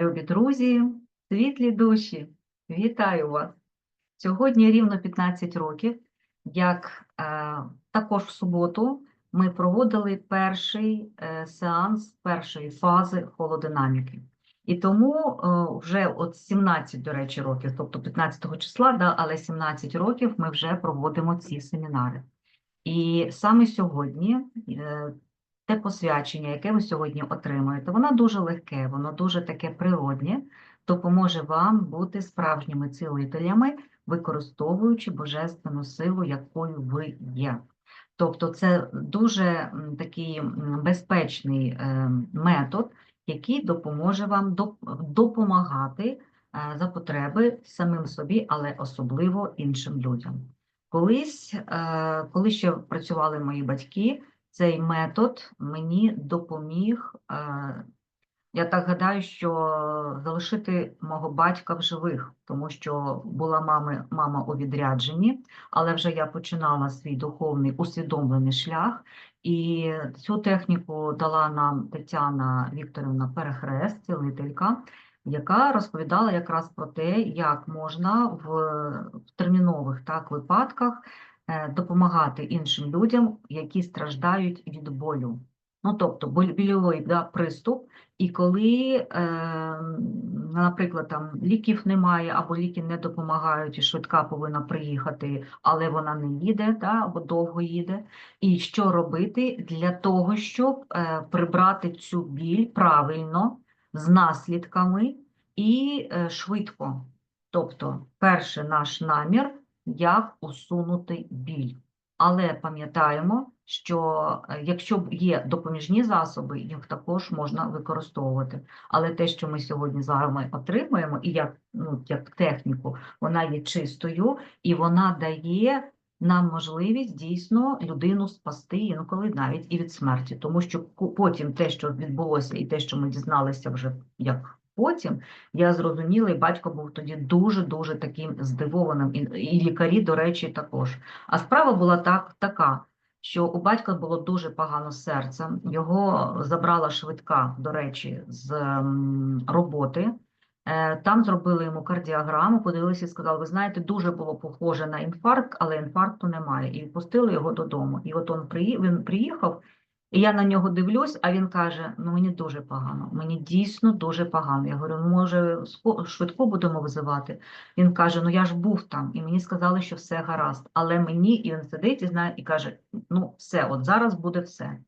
Любі друзі, світлі душі, вітаю вас! Сьогодні рівно 15 років, як е, також в суботу ми проводили перший е, сеанс першої фази холодинаміки. І тому е, вже от 17, до речі, років, тобто 15 числа, да, але 17 років ми вже проводимо ці семінари. І саме сьогодні е, те посвячення, яке ви сьогодні отримаєте, воно дуже легке, воно дуже таке природнє, допоможе вам бути справжніми цілителями, використовуючи божественну силу, якою ви є. Тобто це дуже такий безпечний е, метод, який допоможе вам доп- допомагати е, за потреби самим собі, але особливо іншим людям. Колись, е, коли ще працювали мої батьки, цей метод мені допоміг. е, Я так гадаю, що залишити мого батька в живих, тому що була мами, мама у відрядженні, але вже я починала свій духовний усвідомлений шлях, і цю техніку дала нам Тетяна Вікторівна Перехрест, цілителька, яка розповідала якраз про те, як можна в, термінових так, випадках допомагати іншим людям, які страждають від болю. Ну, тобто боль- больовий да, приступ, і коли, е, наприклад, там ліків немає, або ліки не допомагають, і швидка повинна приїхати, але вона не їде, да, або довго їде. І що робити для того, щоб е, прибрати цю біль правильно, з наслідками і е, швидко. Тобто, перший наш намір, як усунути біль. Але пам'ятаємо, що е, якщо є допоміжні засоби, їх також можна використовувати. Але те, що ми сьогодні з вами отримуємо, і як, ну, як техніку, вона є чистою і вона дає нам можливість дійсно людину спасти інколи навіть і від смерті. Тому що потім те, що відбулося, і те, що ми дізналися вже як потім, я зрозуміла, і батько був тоді дуже-дуже таким здивованим, і, і лікарі, до речі, також. А справа була так, така, що у батька було дуже погано серце. Його забрала швидка, до речі, з роботи. Е, Там зробили йому кардіограму, подивилися і сказали, ви знаєте, дуже було похоже на інфаркт, але інфаркту немає. І пустили його додому. І от він приїхав, і я на нього дивлюсь, а він каже: ну мені дуже погано, мені дійсно дуже погано. Я говорю, «Ну, може, швидко будемо визивати. Він каже: Ну я ж був там, і мені сказали, що все гаразд. Але мені і він сидить і знає, і каже: Ну, все, от зараз буде все.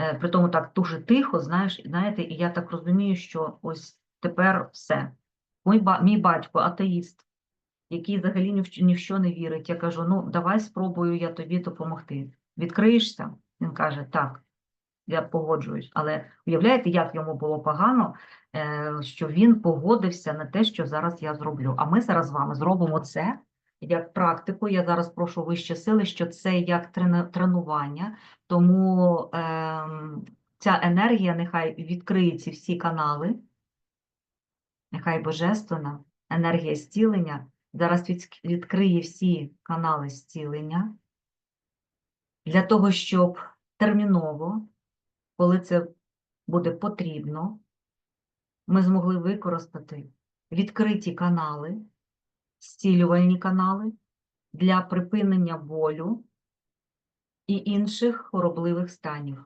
Е, При тому так дуже тихо, знаєш, знаєте, і я так розумію, що ось тепер все. Мій, мій батько атеїст, який взагалі ні в що не вірить. Я кажу: ну давай спробую я тобі допомогти. Відкриєшся? Він каже, так, я погоджуюсь. Але уявляєте, як йому було погано, е, що він погодився на те, що зараз я зроблю. А ми зараз з вами зробимо це як практику. Я зараз прошу вище сили, що це як тренування, тому ем, ця енергія нехай відкриє ці всі канали. Нехай божественна енергія зцілення зараз відкриє всі канали зцілення для того, щоб терміново, коли це буде потрібно, ми змогли використати відкриті канали, зцілювальні канали для припинення болю і інших хворобливих станів.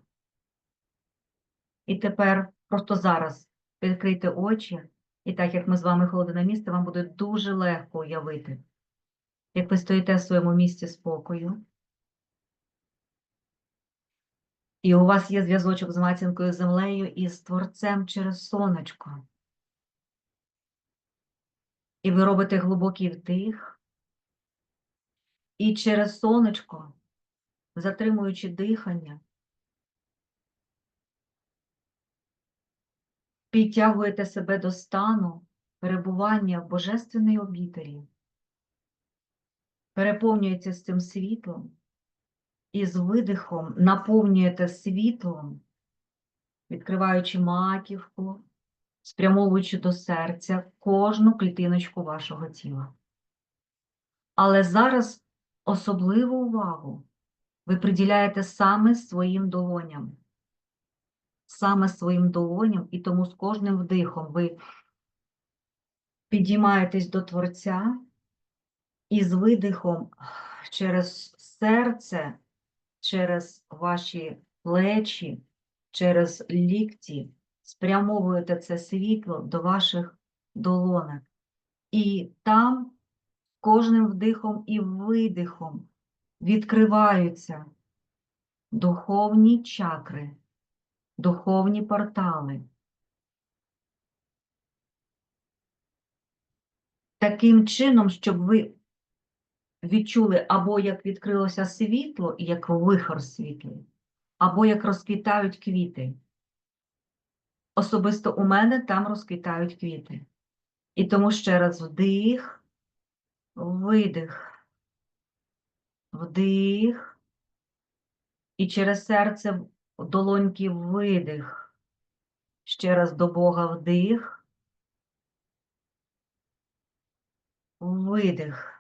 І тепер просто зараз відкрийте очі, і так як ми з вами холоди на місце, вам буде дуже легко уявити, як ви стоїте в своєму місці спокою, і у вас є зв'язочок з матінкою землею і з Творцем через сонечко. І ви робите глибокий вдих, і через сонечко, затримуючи дихання, підтягуєте себе до стану перебування в божественній обітері, переповнюєте з цим світлом і з видихом наповнюєте світлом, відкриваючи маківку, спрямовуючи до серця кожну клітиночку вашого тіла. Але зараз особливу увагу ви приділяєте саме своїм долоням. Саме своїм долоням, і тому з кожним вдихом ви підіймаєтесь до Творця і з видихом через серце, через ваші плечі, через лікті спрямовуєте це світло до ваших долонок. І там кожним вдихом і видихом відкриваються духовні чакри, духовні портали. Таким чином, щоб ви відчули або як відкрилося світло, і як вихор світлий, або як розквітають квіти. Особисто у мене там розквітають квіти. І тому ще раз вдих, видих, вдих, і через серце долоньки видих. Ще раз до Бога вдих, видих.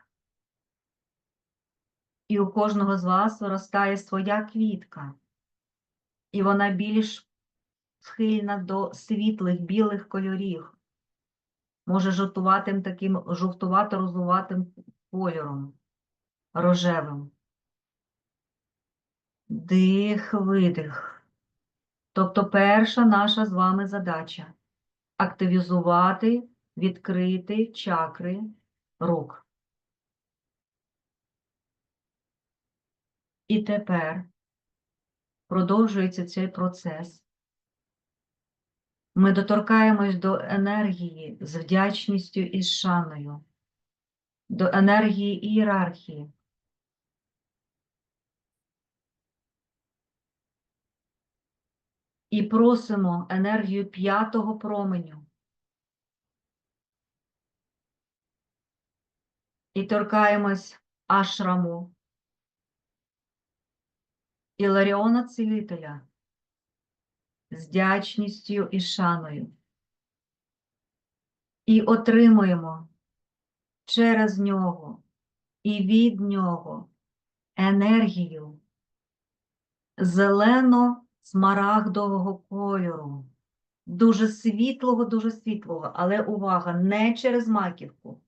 І у кожного з вас виростає своя квітка, і вона більш схильна до світлих білих кольорів, може жовтуватим таким жовтувато-розуватим кольором, рожевим. Дих, видих. Тобто перша наша з вами задача активізувати, відкрити чакри рук. І тепер продовжується цей процес. Ми доторкаємось до енергії з вдячністю і з шаною, до енергії ієрархії. І просимо енергію п'ятого променю. І торкаємось ашраму Іларіона Цілителя з вдячністю і шаною. І отримуємо через нього і від нього енергію зелено-смарагдового кольору, дуже світлого, дуже світлого, але увага, не через маківку,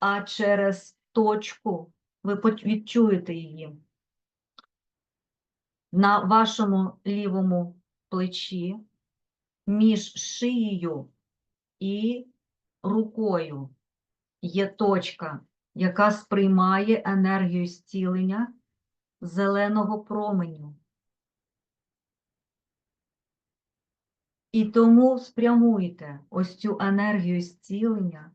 а через точку, ви відчуєте її на вашому лівому плечі між шиєю і рукою є точка, яка сприймає енергію зцілення зеленого променю. І тому спрямуйте ось цю енергію зцілення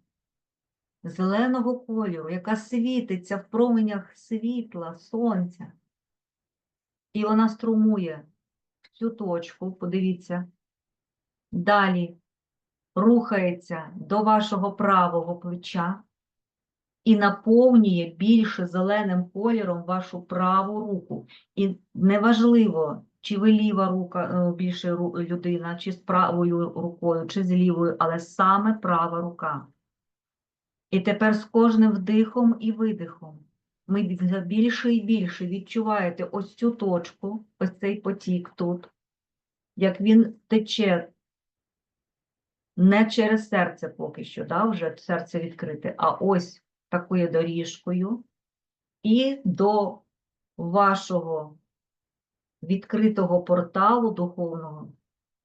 зеленого кольору, яка світиться в променях світла, сонця. І вона струмує цю точку, подивіться. Далі рухається до вашого правого плеча і наповнює більше зеленим кольором вашу праву руку. І неважливо, чи ви ліва рука, е, більше людина, чи з правою рукою, чи з лівою, але саме права рука. І тепер з кожним вдихом і видихом ми бі- більше і більше відчуваєте ось цю точку, ось цей потік тут, як він тече не через серце поки що, да, вже серце відкрите, а ось такою доріжкою, і до вашого відкритого порталу духовного,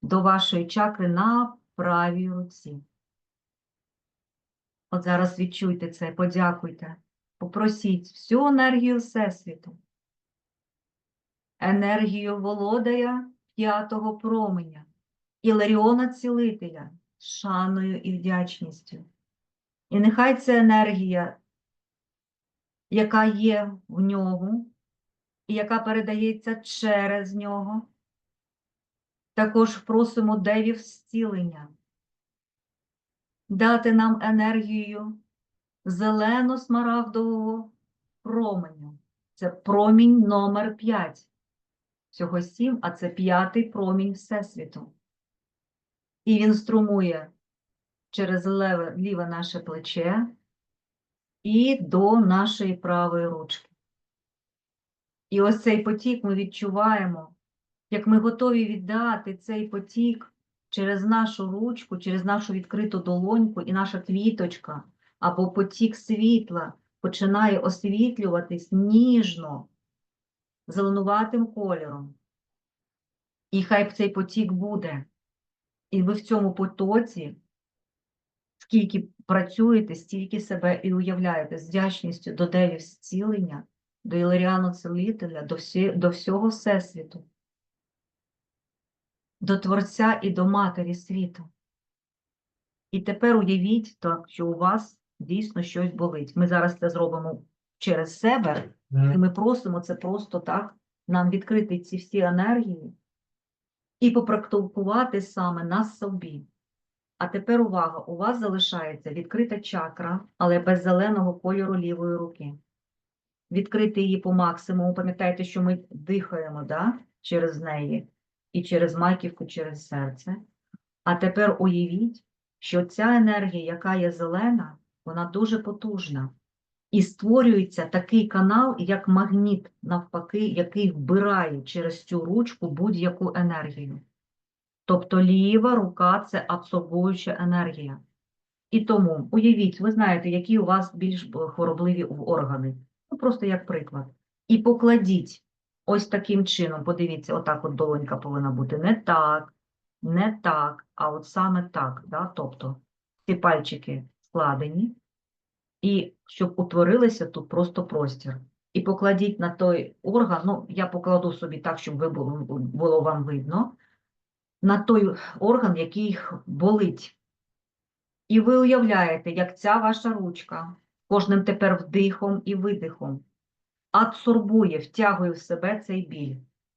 до вашої чакри на правій руці. От зараз відчуйте це, подякуйте, попросіть всю енергію Всесвіту, енергію володая п'ятого променя, Іларіона Цілителя з шаною і вдячністю. І нехай ця енергія, яка є в ньому, і яка передається через нього, також просимо девів зцілення дати нам енергію зелено-смарагдового променю. Це промінь номер 5. Всього сім, а це п'ятий промінь Всесвіту. І він струмує через леве, ліве наше плече і до нашої правої ручки. І ось цей потік ми відчуваємо, як ми готові віддати цей потік через нашу ручку, через нашу відкриту долоньку і наша квіточка або потік світла починає освітлюватись ніжно, зеленуватим кольором. І хай цей потік буде. І ви в цьому потоці, скільки працюєте, стільки себе і уявляєте з вдячністю до девів зцілення, до Іларіану Целителя, до, всі, до всього Всесвіту, до Творця і до Матері світу. І тепер уявіть, так, що у вас дійсно щось болить. Ми зараз це зробимо через себе, і ми просимо це просто так, нам відкрити ці всі енергії і попрактикувати саме на собі. А тепер увага, у вас залишається відкрита чакра, але без зеленого кольору лівої руки. Відкрити її по максимуму. Пам'ятайте, що ми дихаємо да? через неї і через маківку, через серце. А тепер уявіть, що ця енергія, яка є зелена, вона дуже потужна. І створюється такий канал, як магніт, навпаки, який вбирає через цю ручку будь-яку енергію. Тобто ліва рука це абсорбуюча енергія. І тому уявіть, ви знаєте, які у вас більш хворобливі органи. Ну, просто як приклад. І покладіть ось таким чином, подивіться, отак от долонька повинна бути не так, не так, а от саме так. Да? Тобто ці пальчики складені, і щоб утворилося тут просто простір. І покладіть на той орган, ну, я покладу собі так, щоб ви було, було вам видно, на той орган, який болить. І ви уявляєте, як ця ваша ручка кожним тепер вдихом і видихом адсорбує, втягує в себе цей біль.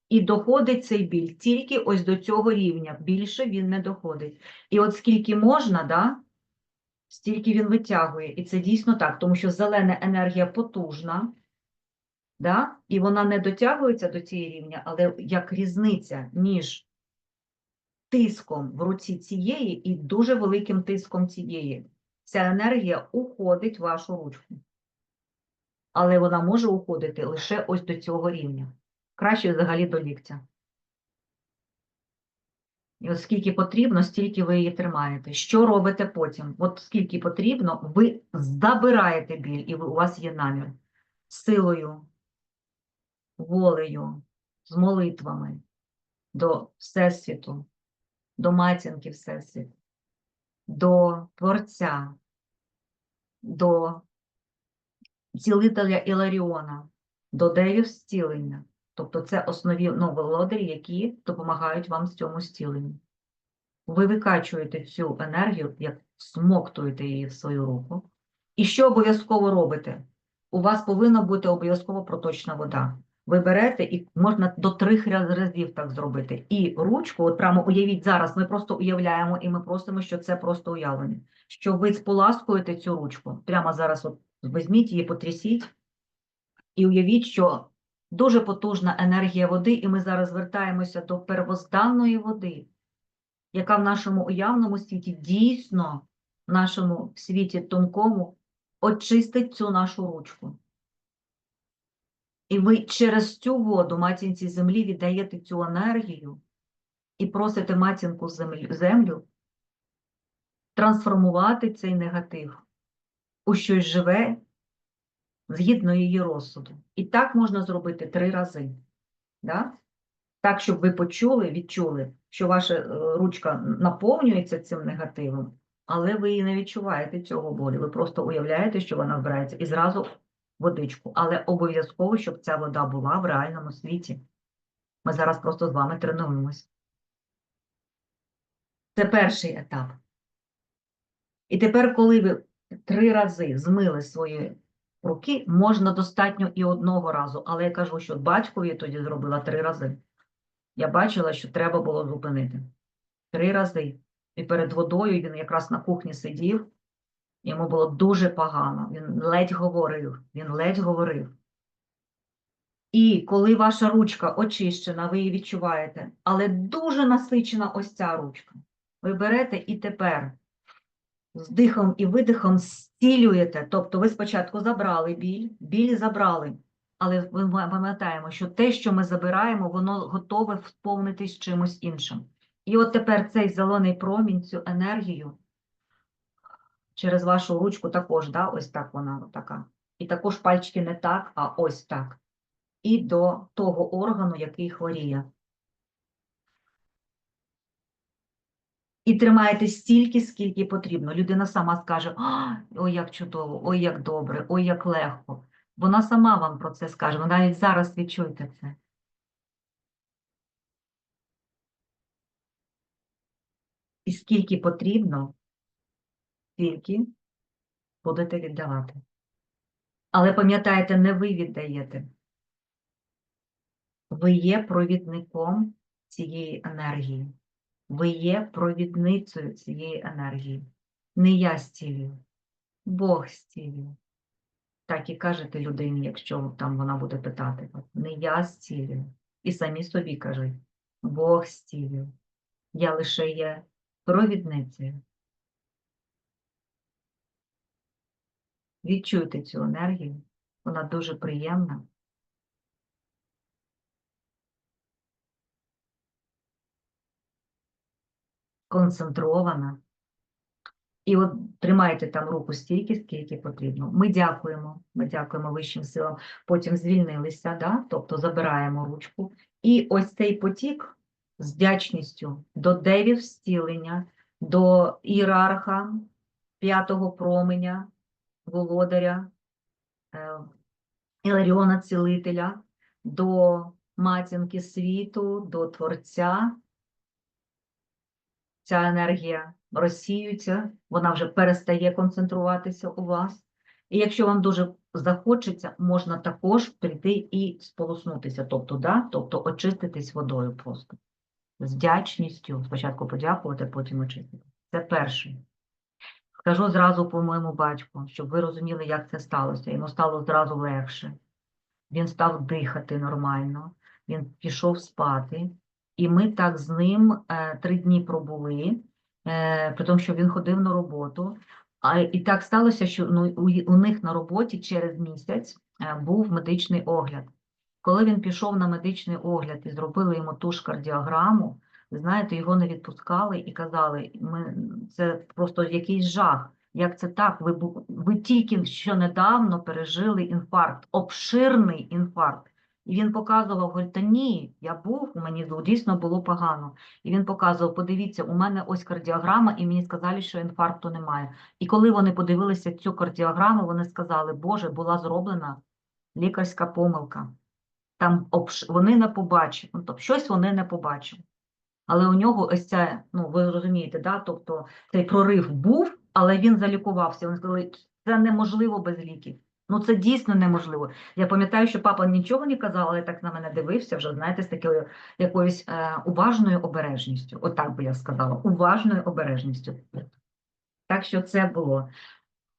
І доходить цей біль тільки ось до цього рівня. Більше він не доходить. І от скільки можна, да, стільки він витягує. І це дійсно так, тому що зелена енергія потужна, да, і вона не дотягується до цієї рівня, але як різниця між тиском в руці цієї і дуже великим тиском цієї. Ця енергія уходить в вашу ручку. Але вона може уходити лише ось до цього рівня. Краще взагалі до ліктя. І от скільки потрібно, стільки ви її тримаєте. Що робите потім? От скільки потрібно, ви забираєте біль, і у вас є намір силою, волею, з молитвами до Всесвіту, до матінки Всесвіту, до Творця, до цілителя Іларіона, до девів зцілення. Тобто це основні володарі, які допомагають вам з цьому зціленню. Ви викачуєте цю енергію, як смоктуєте її в свою руку. І що обов'язково робите? У вас повинна бути обов'язково проточна вода. Ви берете і можна до трьох раз- разів так зробити. І ручку, от прямо уявіть зараз, ми просто уявляємо і ми просимо, що це просто уявлення. Що ви споласкуєте цю ручку. Прямо зараз от візьміть її, потрясіть і уявіть, що дуже потужна енергія води, і ми зараз звертаємося до первозданної води, яка в нашому уявному світі дійсно, в нашому світі тонкому, очистить цю нашу ручку. І ви через цю воду матінці землі віддаєте цю енергію і просите матінку землю, трансформувати цей негатив у щось живе згідно її розсуду. І так можна зробити три рази. Да? Так, щоб ви почули, відчули, що ваша е, ручка наповнюється цим негативом, але ви і не відчуваєте цього болю. Ви просто уявляєте, що вона вбирається, і зразу водичку. Але обов'язково, щоб ця вода була в реальному світі. Ми зараз просто з вами тренуємось. Це перший етап. І тепер, коли ви три рази змили свої руки, можна достатньо і одного разу. Але я кажу, що батькові тоді зробила три рази. Я бачила, що треба було зупинити. Три рази. І перед водою він якраз на кухні сидів, йому було дуже погано. Він ледь говорив, він ледь говорив. І коли ваша ручка очищена, ви її відчуваєте, але дуже насичена ось ця ручка. Ви берете і тепер з дихом і видихом зцілюєте. Тобто ви спочатку забрали біль, біль забрали. Але ми пам'ятаємо, що те, що ми забираємо, воно готове вповнитись чимось іншим. І от тепер цей зелений промінь, цю енергію через вашу ручку також, да, ось так вона така. І також пальчики не так, а ось так. І до того органу, який хворіє. І тримаєте стільки, скільки потрібно. Людина сама скаже: ой, як чудово, ой, як добре, ой, як легко. Вона сама вам про це скаже. Ви навіть зараз відчуйте це. І скільки потрібно, стільки будете віддавати. Але пам'ятайте, не ви віддаєте. Ви є провідником цієї енергії. Ви є провідницею цієї енергії. Не я стілюю, Бог стілює. Так і кажете людині, якщо там вона буде питати, не я зцілюю. І самі собі кажуть, Бог стілює. Я лише є провідницею. Відчуйте цю енергію, вона дуже приємна. Концентрована. І от тримайте там руку стільки, скільки потрібно. Ми дякуємо, ми дякуємо вищим силам. Потім звільнилися, да? тобто забираємо ручку. І ось цей потік з вдячністю до девів зцілення, до ієрарха, п'ятого променя, володаря, е, Іларіона Цілителя, до матінки світу, до Творця. Ця енергія розсіюється, вона вже перестає концентруватися у вас. І якщо вам дуже захочеться, можна також прийти і сполоснутися, тобто, да? тобто очиститись водою просто. З вдячністю, спочатку подякувати, потім очистити. Це перше. Скажу зразу по моєму батьку, щоб ви розуміли, як це сталося. Йому стало зразу легше. Він став дихати нормально, він пішов спати, і ми так з ним е, три дні пробули, е, при тому, що він ходив на роботу. А, і так сталося, що ну, у, них на роботі через місяць е, був медичний огляд. Коли він пішов на медичний огляд і зробили йому ту ж кардіограму, ви знаєте, його не відпускали і казали, ми, це просто якийсь жах. Як це так? Ви, ви тільки що недавно пережили інфаркт, обширний інфаркт. І він показував, говорить, та ні, я був, мені ну, дійсно було погано. І він показував, подивіться, у мене ось кардіограма, і мені сказали, що інфаркту немає. І коли вони подивилися цю кардіограму, вони сказали, Боже, була зроблена лікарська помилка. Там обш... вони не побачили, ну, тобто щось вони не побачили. Але у нього ось це, ну ви розумієте, да? тобто цей прорив був, але він залікувався. Вони сказали, це неможливо без ліків. Ну це дійсно неможливо. Я пам'ятаю, що папа нічого не казав, але так на мене дивився вже, знаєте, з такою якоюсь е, уважною обережністю. Отак би я сказала, уважною обережністю. Так що це було.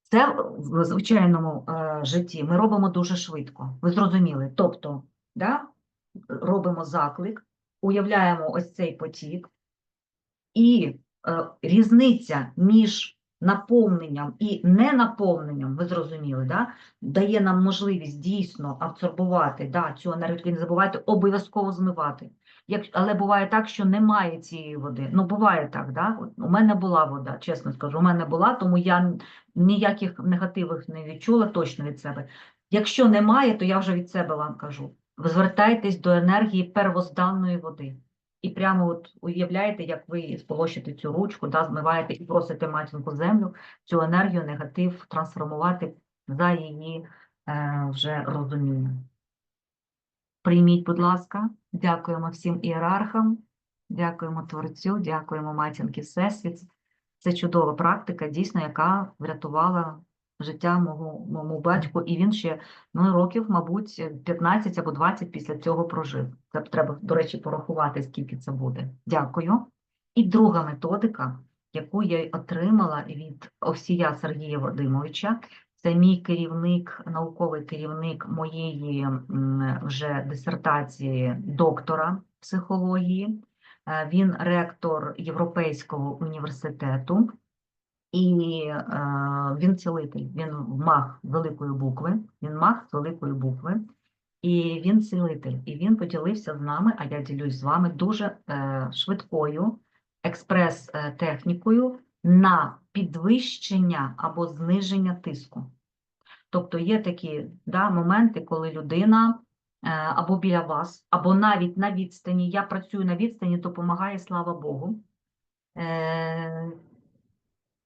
Це в звичайному е, житті ми робимо дуже швидко. Ви зрозуміли? Тобто, да, робимо заклик, уявляємо ось цей потік, і е, різниця між наповненням і ненаповненням, ви зрозуміли, да, дає нам можливість дійсно абсорбувати да, цю енергію. Не забувайте обов'язково змивати. Як, але буває так, що немає цієї води. Ну, буває так, да? У мене була вода, чесно скажу, у мене була, тому я ніяких негативних не відчула точно від себе. Якщо немає, то я вже від себе вам кажу. Звертайтесь до енергії первозданної води. І прямо от уявляєте, як ви сполощите цю ручку, да, змиваєте і просите матінку землю, цю енергію, негатив трансформувати за її е, вже розумінням. Прийміть, будь ласка, дякуємо всім ієрархам, дякуємо Творцю, дякуємо матінки Всесвіт. Це чудова практика, дійсно, яка врятувала життя мого, моєму батьку, і він ще ну, років, мабуть, 15 або 20 після цього прожив. Це треба, до речі, порахувати, скільки це буде. Дякую. І друга методика, яку я отримала від Овсія Сергія Вадимовича, це мій керівник, науковий керівник моєї вже дисертації доктора психології. Е, Він ректор Європейського університету. І е, він цілитель, він маг великої букви, він маг з великої букви, і він цілитель. І він поділився з нами, а я ділюсь з вами дуже е, швидкою експрес-технікою на підвищення або зниження тиску. Тобто є такі да, моменти, коли людина е, або біля вас, або навіть на відстані, я працюю на відстані, допомагає, слава Богу, е,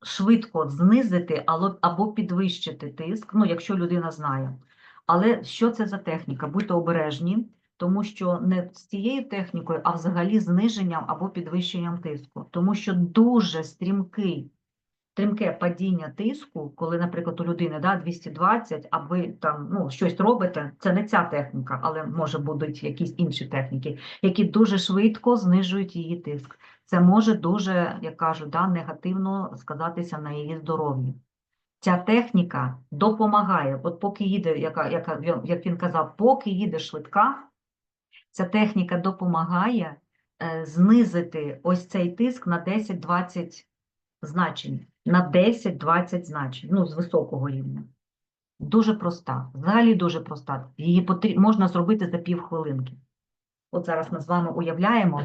швидко знизити або, підвищити тиск, ну, якщо людина знає. Але що це за техніка? Будьте обережні, тому що не з цією технікою, а взагалі зниженням або підвищенням тиску. Тому що дуже стрімкий, стрімке падіння тиску, коли, наприклад, у людини да, 220, а ви там ну, щось робите, це не ця техніка, але може будуть якісь інші техніки, які дуже швидко знижують її тиск. Це може дуже, як кажуть, да, негативно сказатися на її здоров'ї. Ця техніка допомагає, от поки їде, яка, яка, як він казав, поки їде швидка, ця техніка допомагає е, знизити ось цей тиск на 10-20 значень, на 10-20 значень, ну, з високого рівня. Дуже проста, взагалі дуже проста. Її потрібно, можна зробити за півхвилинки. От зараз ми з вами уявляємо,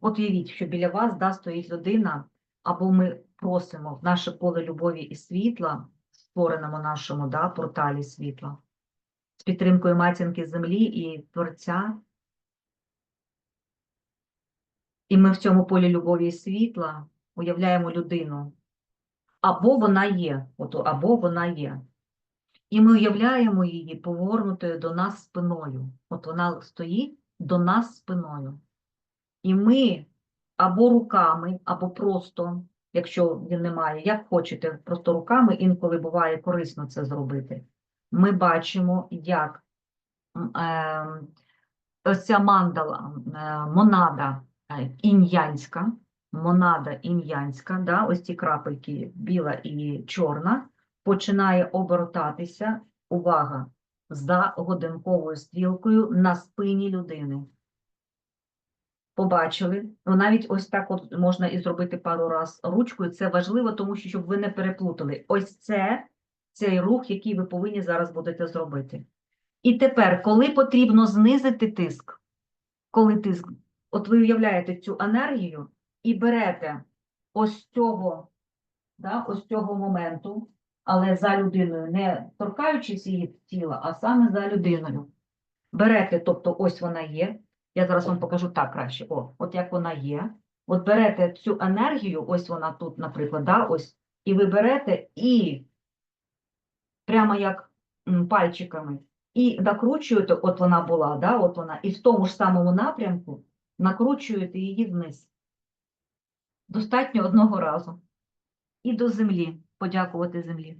От уявіть, що біля вас да, стоїть людина, або ми просимо в наше поле любові і світла, створеному нашому да, порталі світла, з підтримкою матінки землі і Творця. І ми в цьому полі любові і світла уявляємо людину. Або вона є, от, або вона є. І ми уявляємо її повернутою до нас спиною. От вона стоїть до нас спиною. І ми або руками, або просто, якщо він не має, як хочете, просто руками, інколи буває корисно це зробити. Ми бачимо, як е, ця мандала, е, монада е, ін'янська, монада ін'янська, да, ось ці крапельки біла і чорна, починає обертатися, увага, за годинковою стрілкою на спині людини побачили. Ну, навіть ось так от можна і зробити пару раз ручкою. Це важливо, тому що щоб ви не переплутали. Ось це цей рух, який ви повинні зараз будете зробити. І тепер, коли потрібно знизити тиск, коли тиск, от ви уявляєте цю енергію і берете ось цього, да, ось цього моменту, але за людиною, не торкаючись її тіла, а саме за людиною. Берете, тобто ось вона є, я зараз вам покажу так краще. О, от як вона є. От берете цю енергію, ось вона тут, наприклад, да, ось, і ви берете і прямо як пальчиками, і накручуєте, от вона була, да, от вона, і в тому ж самому напрямку накручуєте її вниз. Достатньо одного разу. І до землі, подякувати землі.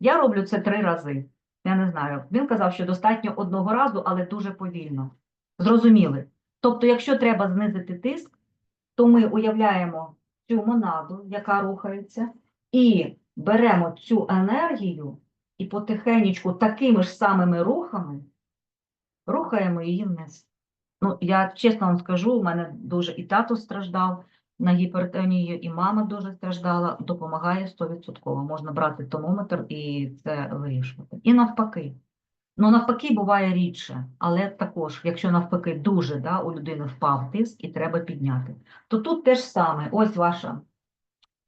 Я роблю це три рази. Я не знаю. Він казав, що достатньо одного разу, але дуже повільно. Зрозуміли? Тобто, якщо треба знизити тиск, то ми уявляємо цю монаду, яка рухається, і беремо цю енергію і потихеньку такими ж самими рухами рухаємо її вниз. Ну, я чесно вам скажу, у мене дуже і тато страждав на гіпертонію, і мама дуже страждала, допомагає 100%. Можна брати тонометр і це вирішувати. І навпаки. Ну, навпаки, буває рідше, але також, якщо навпаки дуже да, у людини впав тиск і треба підняти, то тут теж саме, ось ваша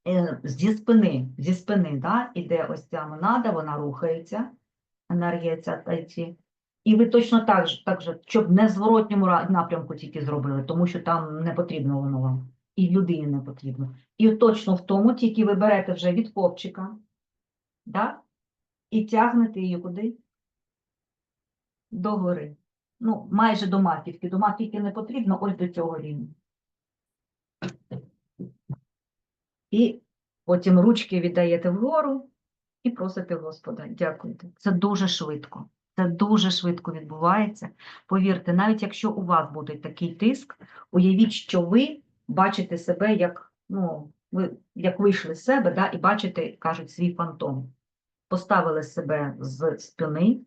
е, зі спини, зі спини да, іде ось ця монада, вона рухається, енергія тайці. І ви точно так же, так же, щоб не зворотньому напрямку тільки зробили, тому що там не потрібно воно вам, і людині не потрібно. І точно в тому тільки ви берете вже від копчика, да, і тягнете її куди? Догори. Ну, майже до маківки. До маківки не потрібно, ось до цього рівня. І потім ручки віддаєте вгору і просите Господа. Дякуйте. Це дуже швидко. Це дуже швидко відбувається. Повірте, навіть якщо у вас буде такий тиск, уявіть, що ви бачите себе як, ну, ви як вийшли з себе, да, і бачите, кажуть, свій фантом. Поставили себе з спини.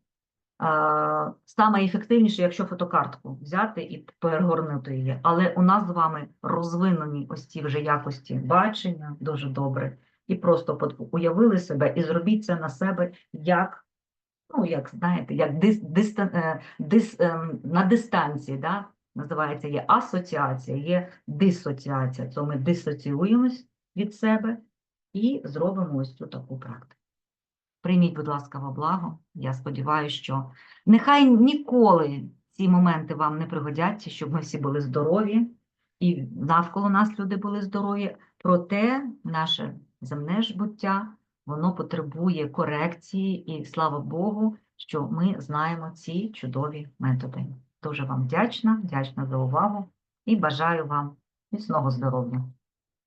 А, Саме ефективніше, якщо фотокартку взяти і перегорнути її. Але у нас з вами розвинені ось ці вже якості бачення дуже добре. І просто уявили себе і зробіть це на себе як, ну, як знаєте, як дис, е, дис, ем, на дистанції, да? Називається є асоціація, є дисоціація. То ми дисоціюємось від себе і зробимо ось цю таку практику. Прийміть, будь ласка, во благо. Я сподіваюся, що нехай ніколи ці моменти вам не пригодяться, щоб ми всі були здорові і навколо нас люди були здорові. Проте наше земне ж буття воно потребує корекції, і слава Богу, що ми знаємо ці чудові методи. Дуже вам вдячна, вдячна за увагу і бажаю вам міцного здоров'я.